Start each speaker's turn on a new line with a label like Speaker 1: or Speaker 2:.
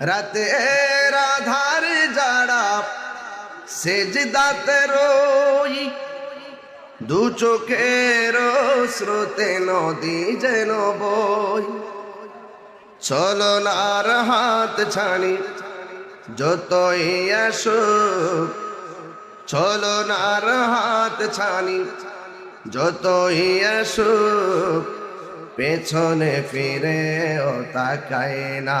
Speaker 1: রাতে রাধার যারা সেজদাতে রই। দু চোখের স্রোতে নদী যেন বই। চলনার হাত ছানি, যতই আসুক। চলনার হাত ছানি, যতই আসুক। পেছনে ফিরে ও তাকায় না।